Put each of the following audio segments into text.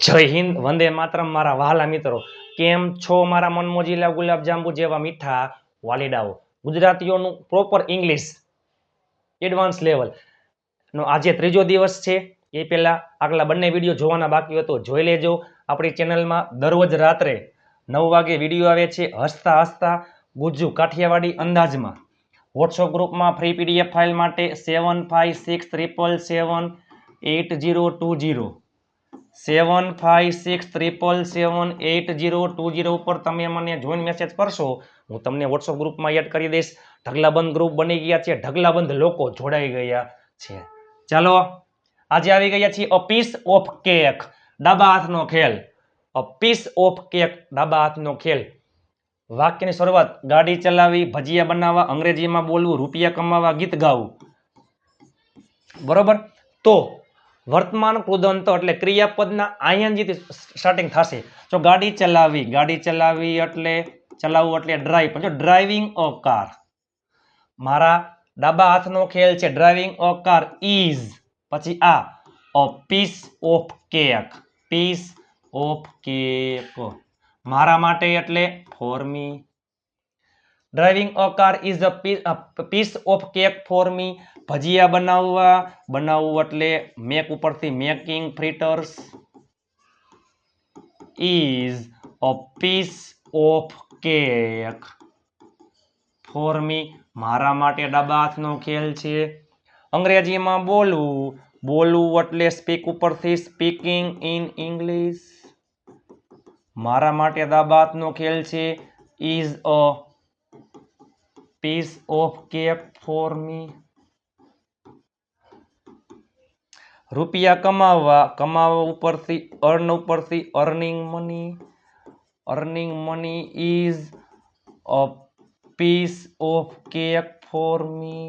જય હિન્દ, વંદે માતરમ, મારા વહાલા મિત્રો. કેમ છો મારા મનમોજીલા ગુલાબ જાંબુ જેવા મીઠા વાલીડાઓ? ગુજરાતીઓનું પ્રોપર ઇંગ્લિશ એડવાન્સ લેવલ નો, આજે ત્રીજો દિવસ છે. એ પહેલાં આગલા બંને વીડિયો જોવાના બાકી હતો જોઈ લેજો. આપણી ચેનલમાં દરરોજ રાત્રે નવ વાગે વીડિયો આવે છે હસતા હસતા ગુજ્જુ કાઠિયાવાડી અંદાજમાં. વોટ્સઅપ ગ્રુપમાં ફ્રી પીડીએફ ફાઇલ માટે seven five six triple seven eight zero two zero seven five six triple seven eight zero two zero ઉપર તમે મને જોઈન મેસેજ કરશો, હું તમને વોટ્સઅપ ગ્રુપમાં એડ કરી દઈશ. ઢગલાબંધ ગ્રુપ બની ગયા છે, ઢગલાબંધ લોકો જોડાઈ ગયા છે. ચાલો, આજે આવી ગયા છીએ અ પીસ ઓફ કેક ડાબા હાથનો ખેલ. અ પીસ ઓફ કેક ડાબા હાથનો ખેલ. વાક્યની શરૂઆત, ગાડી ચલાવી, ભજીયા બનાવવા, અંગ્રેજીમાં બોલવું, રૂપિયા કમાવા, ગીત ગાવું. બરોબર? તો વર્તમાન કૃદંત એટલે ક્રિયાપદના આયનજીથી સ્ટાર્ટિંગ થશે. જો ગાડી ચલાવી ગાડી ચલાવી એટલે, ચલાવવું એટલે ડ્રાઈવ જો ડ્રાઇવિંગ અ કાર મારા ડાબા હાથનો ખેલ છે ડ્રાઇવિંગ અ કાર ઇઝ પછી આ a piece of cake piece of cake મારા માટે એટલે for me driving a car is a piece of cake for me ભજીયા બનાવવા, બનાવવું એટલે મેક ઉપરથી making fritters is a piece of cake for me મારા માટે ડાબા ખેલ છે. અંગ્રેજીમાં બોલવું બોલવું એટલે સ્પીક ઉપરથી સ્પીકિંગ ઇન ઇંગ્લિશ મારા માટે ડાબા ખેલ છે. Is a piece of cake for me રૂપિયા કમાવવા કમાવા ઉપરથી અર્ન ઉપરથી earning money earning money is a piece of cake for me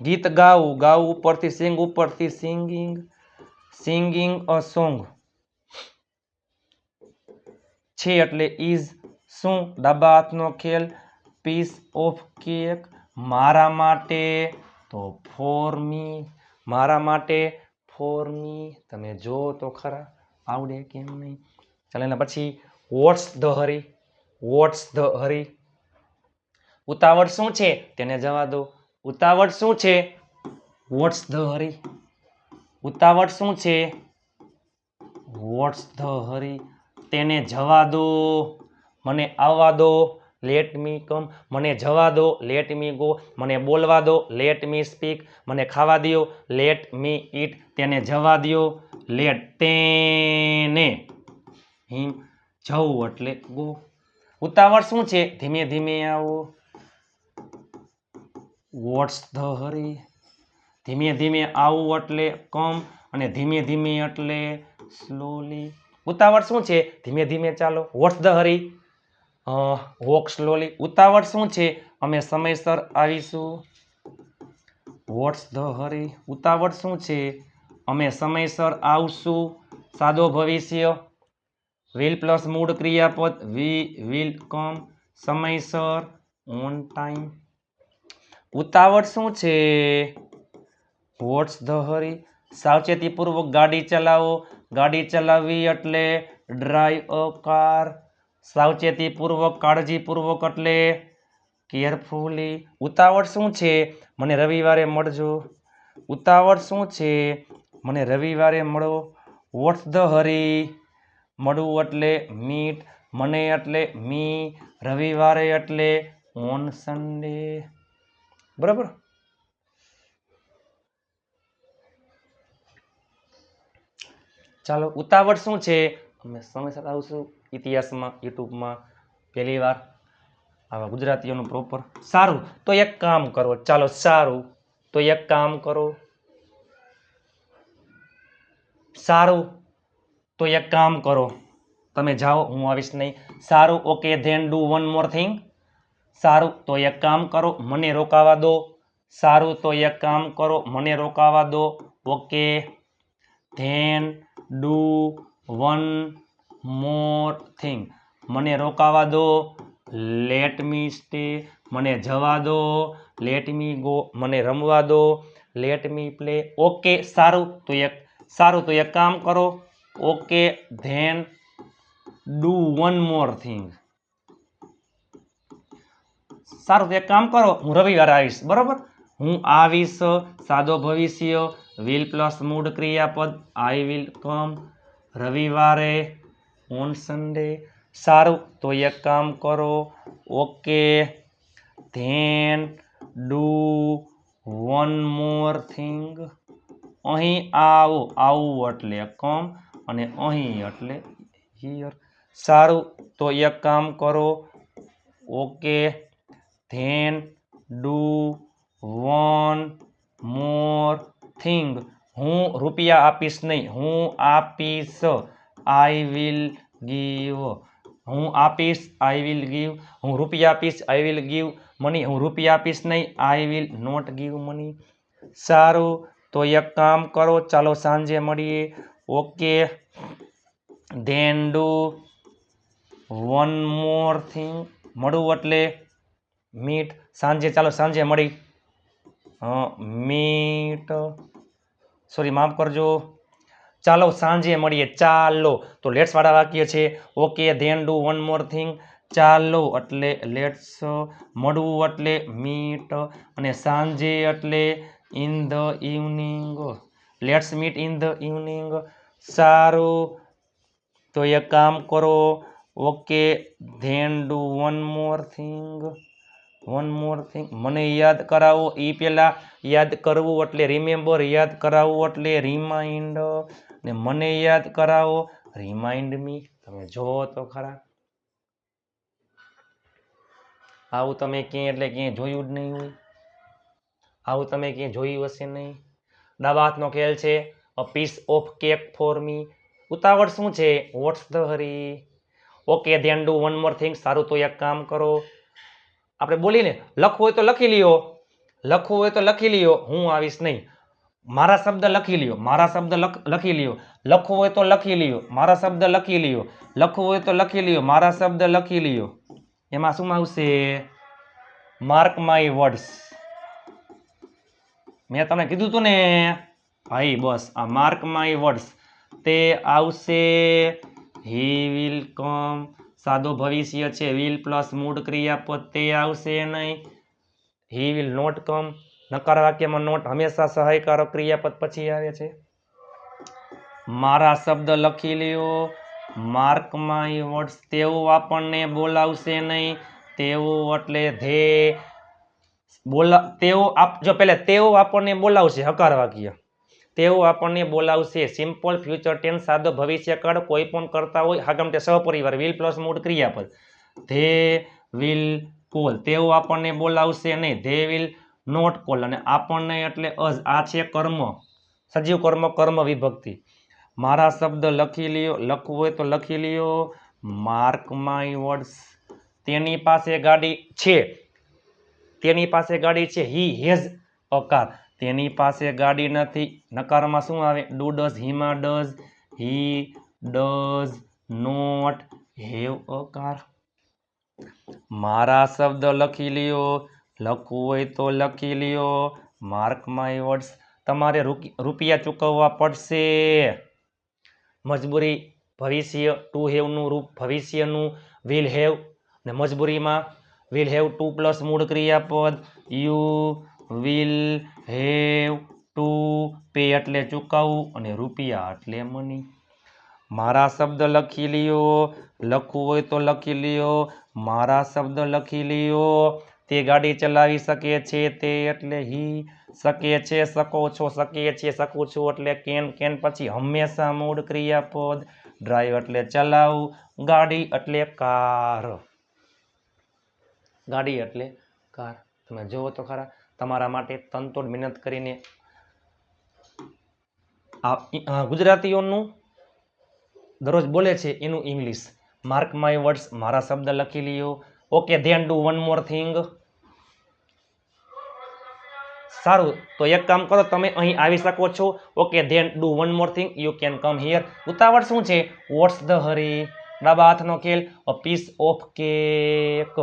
ગીત ગાવું ગાવું ઉપરથી સિંગ ઉપરથી સિંગિંગ સિંગિંગ અ સોંગ છે એટલે ઇઝ શું? ડાબા હાથનો ખેલ પીસ ઓફ કેક મારા માટે તો ફોર મી, મારા માટે ફોર મી, તમે જો તો ખરા, આવડે કેમ નહીં? ચાલો, એના પછી what's the hurry, what's the hurry. ઉતાવળ શું છે? તેને જવા દો. ઉતાવળ શું છે? What's the hurry. ઉતાવળ શું છે? What's the hurry. તેને જવા દો. મને આવવા દો. લેટ મી કમ મને જવા દો. લેટ મી ગો મને બોલવા દો. લેટ મી સ્પીક મને ખાવા દો. લેટ મી ઈટ તેને જવા દો. લેટ તેને હિમ જવું એટલે ગો. ઉતાવળ શું છે? ધીમે ધીમે આવો. વોટ્સ ધ હરી ધીમે ધીમે આવું એટલે કમ અને ધીમે ધીમે એટલે સ્લોલી ઉતાવળ શું છે? ધીમે ધીમે ચાલો. What's the hurry walk slowly ઉતાવળ શું છે? અમે સમયસર આવીશું. વોટ્સ ધ હરી ઉતાવળ શું છે? અમે સમયસર આવશું. સાદો ભવિષ્ય. વિલ પ્લસ મૂળ ક્રિયાપદ. વી વિલ કમ સમયસર. ઓન ટાઈમ ઉતાવળ શું છે? વોટ્સ ધ હરી સાવચેતીપૂર્વક ગાડી ચલાવો. ગાડી ચલાવવી એટલે ડ્રાઈવ અ કાર સાવચેતીપૂર્વક, કાળજીપૂર્વક એટલે કેરફુલી. ઉતાવળ શું છે? મને રવિવારે મળજો. ઉતાવળ શું છે? મને રવિવારે મળો. What's the hurry. મળવું એટલે મીટ, મને એટલે મી, રવિવારે એટલે ઓન સન્ડે. બરાબર? ચાલો, ઉતાવળ શું છે? અમે સમયસર આવશું. ઇતિહાસમાં, યુટ્યુબમાં પહેલી વાર આવા ગુજરાતીઓનું પ્રોપર સારું. તો એક કામ કરો, ચાલો સારું. તો એક કામ કરો. સારું. તો એક કામ કરો. તમે જાઓ, હું આવીશ નહીં. સારું, okay, then do one more thing. સારું, તો એક કામ કરો, મને રોકાવા દો. સારું, તો એક કામ કરો, મને રોકાવા દો. Okay, then do one more thing મને રોકાવા દો. લેટ મી સ્ટે મને જવા દો. લેટ મી ગો મને રમવા દો. લેટ મી પ્લે ઓકે, સારું. તો એક, સારું. તો એક કામ કરો. Okay, then do one more thing. સારું, તો એક કામ કરો. હું રવિવારે આવીશ, બરાબર? હું આવીશ, સાદો ભવિષ્ય વિલ પ્લસ મૂડ ક્રિયાપદ. આઈ વિલ કમ રવિવારે. ઓન સન્ડે સારું, તો એક કામ કરો. Okay. Then, do one more thing. અહીં આવો, આવું એટલે કમ અને અહીં એટલે હિયર. સારું, તો એક કામ કરો. Okay. Then, do one more thing. હું રૂપિયા આપીશ નહીં, હું આપીશ. આઈ વિલ ગીવ હું આપીશ આઈ વિલ ગીવ હું રૂપિયા આપીશ આઈ વિલ ગીવ મની હું રૂપિયા આપીશ નહીં I will not give money સારું, તો એક કામ કરો, ચાલો સાંજે મળીએ. Okay then do one more thing મળવું એટલે મીટ સાંજે, ચાલો સાંજે મળી. મીટ સોરી માફ કરજો. ચાલો સાંજે મળીએ. ચાલો. તો લેટ્સવાળા વાક્ય છે. Okay then do one more thing ચાલો એટલે લેટ્સ મળવું એટલે મીટ અને સાંજે એટલે in the evening let's meet in the evening સારું. તો એ કામ કરો. Okay then do one more thing one more thing મને યાદ કરાવો. એ પહેલાં યાદ કરવું એટલે રિમેમ્બર યાદ કરાવવું એટલે રિમાઇન્ડ ને મને યાદ કરાવો. રિમાઇન્ડ મી તમે જોવો તો ખરા. આવું તમે ક્યાંય એટલે ક્યાંય જોયું જ નહીં હોય. આવું તમે ક્યાંય જોયું હશે નહીં. ડાબા હાથનો ખેલ છે. A piece of cake for me ઉતાવળ શું છે? What's the hurry okay then do one more thing સારું, તો એક કામ કરો. આપણે બોલીને લખવું હોય તો લખી લ્યો. લખવું હોય તો લખી લ્યો. હું આવીશ નહીં. મારા શબ્દ લખી લ્યો, મારા શબ્દ લખ લ્યો. લખવું હોય તો લખી લ્યો, મારા શબ્દ લખી લ્યો. લખવું હોય તો લખી લ્યો, મારા શબ્દ લખી લ્યો. એમાં શું આવશે? માર્ક માય વર્ડ્સ મેં તમને કીધું હતું ને? ભાઈ, બસ, આ માર્ક માય વર્ડ્સ તે આવશે હી વિલ કમ સાદો ભવિષ્ય છે વિલ પ્લસ મૂળ ક્રિયાપદ. તે આવશે નહીં. હી વિલ નોટ કમ નકાર વાક્યમાં નોટ હંમેશા સહાયકારક ક્રિયાપદ પછી આવે છે. મારા શબ્દ લખી લ્યો. માર્ક માય વર્ડ્સ તેવું આપણને બોલાવશે નહીં. તેવું એટલે ધે. બોલા, તેઓ આપ, જો પહેલા તેઓ આપણને બોલાવશે, હકાર વાક્ય. તેઓ આપણને બોલાવશે. સિમ્પલ ફ્યુચર ટેન્સ સાદો ભવિષ્યકાળ કોઈ પણ કરતા હોય આગમ તે સહપરિવાર વિલ પ્લસ મૂળ ક્રિયાપદ. ધે વિલ કોલ તેઓ આપણને બોલાવશે નહીં. ધે વિલ નોટ કોલ અને આપણને એટલે અજ, આ છે કર્મ. સજીવ કર્મ કર્મ વિભક્તિ. મારા શબ્દ લખી લ્યો, લખવું હોય તો લખી લ્યો. માર્ક માય વર્ડ્સ તેની પાસે ગાડી છે. તેની પાસે ગાડી છે. હી હેઝ અકાર તેની પાસે ગાડી નથી. નકારમાં શું આવે? Do does હીમાં does he does not have a car મારા શબ્દ લખી લ્યો. લખવું હોય તો લખી લ્યો. માર્ક માય વર્ડ્સ તમારે રૂપિયા ચૂકવવા પડશે. મજબૂરી ભવિષ્ય ટુ હેવનું રૂપ, ભવિષ્યનું વિલ હેવ ને મજબૂરીમાં વિલ હેવ ટુ પ્લસ મૂળ ક્રિયાપદ you will have to pay એટલે ચૂકવવું અને રૂપિયા એટલે મની મારા શબ્દ લખી લ્યો. લખવું હોય તો લખી લ્યો. મારા શબ્દ લખી લ્યો. તે ગાડી ચલાવી શકે છે તે એટલે હી શકે છે, શકો છો શકીએ છીએ શકું છું. એટલે કેન કેન પછી હંમેશા મૂળ ક્રિયાપદ ડ્રાઈવ એટલે ચલાવવું ગાડી એટલે કાર. ગાડી એટલે કાર. તમે જુઓ તો ખરા, તમારા માટે તનતોડ મહેનત કરીને આ ગુજરાતીઓનું દરરોજ બોલે છે એનું ઇંગ્લિશ માર્ક માય વર્ડ્સ મારા શબ્દ લખી લ્યો. Okay then do one more thing સારું, તો એક કામ કરો, તમે અહીં આવી શકો છો. Okay then do one more thing you can come here ઉતાવળ શું છે? વોટ્સ ધ હરી ડાબા હાથનો ખેલ. અ પીસ ઓફ કેક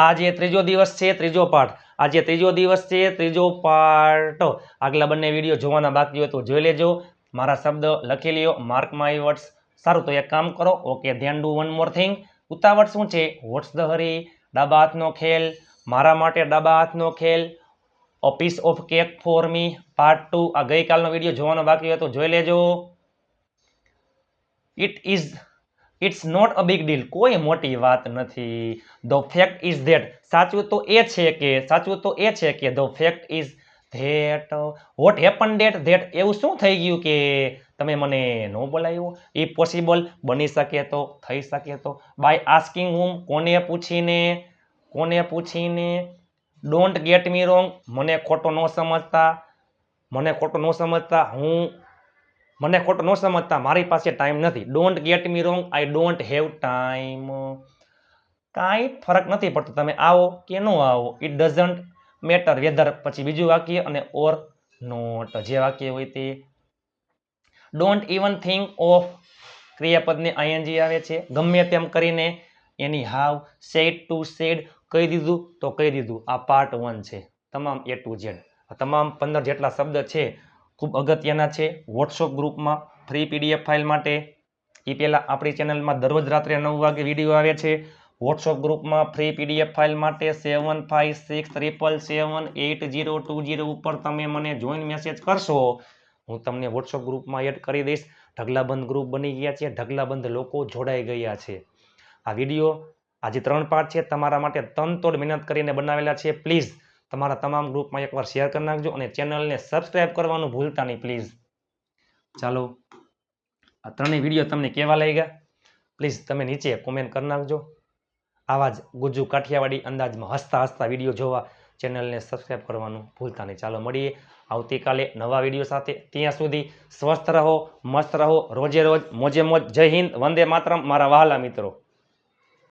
આ જે ત્રીજો દિવસ છે, ત્રીજો પાઠ. આજે ત્રીજો દિવસ છે, ત્રીજો પાર્ટ આગલા બંને વીડિયો જોવાના બાકી હોય તો જોઈ લેજો. મારા શબ્દ લખી લ્યો માર્ક માય વર્ડ્સ સારું, તો એક કામ કરો. Okay, then do one more thing ઉતાવળ શું છે? વોટ્સ ધ હરી ડાબા હાથનો ખેલ. મારા માટે ડાબા હાથનો ખેલ. A piece of cake for me part two આ ગઈકાલનો વીડિયો જોવાનો બાકી હોય તો જોઈ લેજો. It is it's not a big deal કોઈ મોટી વાત નથી. ધ ફેક્ટ ઇઝ ધેટ સાચું તો એ છે કે, સાચું તો એ છે કે the fact is that what happen that that એવું શું થઈ ગયું કે તમે મને ન બોલાવ્યો? એ પોસિબલ બની શકે તો, થઈ શકે તો. બાય આસ્કિંગ હું કોને પૂછીને કોને પૂછીને? ડોન્ટ ગેટ મી રોંગ મને ખોટો ન સમજતા. મને ખોટો ન સમજતા. હું, મને ખોટો ન સમજતા. મારી પાસે ટાઈમ નથી. Don't get me wrong I don't have time કાંઈ ફરક નથી પડતો. તમે આવો કે ન આવો. ઇટ ડઝન્ટ મેટર, વેધર, પછી બીજું વાક્ય અને ઓર નોટ. જે વાક્ય હોય તે. ડોન્ટ ઇવન થિંક ઓફ ક્રિયાપદને આઈએનજી આવે છે. ગમે તેમ કરીને એની હાવ સેડ ટુ સેડ કહી દીધું તો કહી દીધું. આ પાર્ટ વન છે. તમામ એ ટુ ઝેડ તમામ પંદર જેટલા શબ્દ છે. ખૂબ અગત્યના છે. વોટ્સઅપ ગ્રુપમાં ફ્રી પીડીએફ ફાઇલ માટે. એ પહેલાં આપણી ચેનલમાં દરરોજ રાત્રે નવ વાગે વીડિયો આવે છે. વોટ્સઅપ ગ્રુપમાં ફ્રી પીડીએફ ફાઇલ માટે seven five six triple seven eight zero two zero ઉપર તમે મને જોઈન મેસેજ કરશો. હું તમને વોટ્સઅપ ગ્રુપમાં એડ કરી દઈશ. ઢગલાબંધ ગ્રુપ બની ગયા છે. ઢગલાબંધ લોકો જોડાઈ ગયા છે. આ વીડિયો આજે ત્રણ પાર્ટ છે. તમારા માટે તનતોડ મહેનત કરીને બનાવેલા છે. પ્લીઝ તમારા તમામ ગ્રુપમાં એકવાર શેર કરી નાખજો અને ચેનલને સબસ્ક્રાઈબ કરવાનું ભૂલતા નહીં પ્લીઝ ચાલો, આ ત્રણેય વીડિયો તમને કેવા લાગ્યા? પ્લીઝ તમે નીચે કોમેન્ટ કરી નાખજો. આવા જ ગુજુ કાઠિયાવાડી અંદાજમાં હસતા હસતા વીડિયો જોવા ચેનલને સબસ્ક્રાઇબ કરવાનું ભૂલતા નહીં. ચાલો મળીએ આવતીકાલે નવા વીડિયો સાથે. ત્યાં સુધી સ્વસ્થ રહો, મસ્ત રહો, રોજે રોજ, મોજે મોજ. જય હિન્દ, વંદે માતરમ. મારા વહાલા મિત્રો.